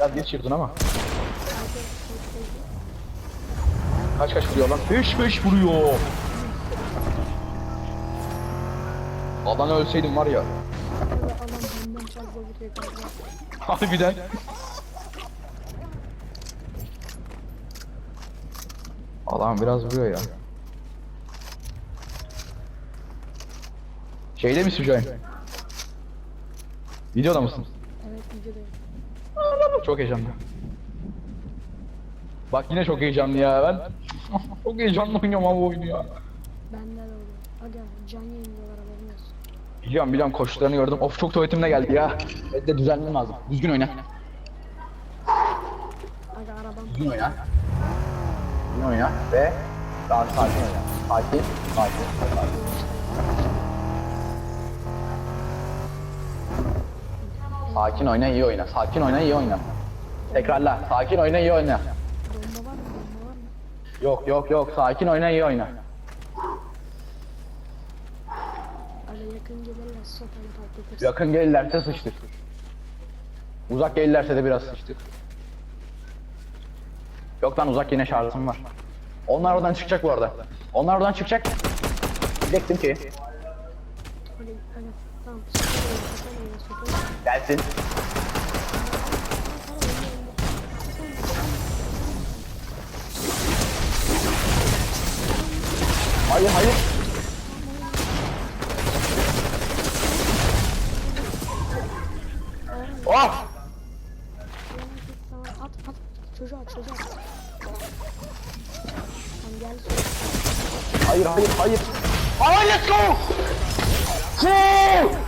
Biraz geç girdin ama. Kaç kaç vuruyor lan? 5 5 vuruyor. Alan ölseydim var ya. Adam benden fazla. Alan biraz vuruyor ya. Şeyde misin an? Videoda mısın? Evet videodayım. Çok heyecanlı. Bak yine çok heyecanlı ya ben. çok heyecanlı oynuyorum ama bu oyunu ya. Bende de oluyor. Aga can yayınlıyorlar haberin olsun. Biliyorum biliyorum koştuklarını gördüm. Of çok tuvaletimde geldi ya. Evet de düzenlemem lazım. Düzgün oyna. Aga arabam Düzgün oyna. Düzgün oyna ve daha sakin oyna. Sakin, sakin, sakin. Sakin oyna, iyi oyna. Sakin oyna, iyi oyna. Tekrarla. Sakin oyna, iyi oyna. bomba var mı? Bomba var mı? Yok yok yok. Sakin oyna, iyi oyna. Aga yakın gelirler sopayla patlatırız. Yakın gelirlerse sıçtık. Uzak gelirlerse de biraz sıçtık. Yok lan uzak yine şarjım var. Onlar oradan çıkacak bu arada. Onlar oradan çıkacak. Diyecektim ki Aga, aga tamam gelsin. Hayır hayır. Oh! At at çocuğa çocuğa. Hayır hayır hayır. Hayır let's go! Go!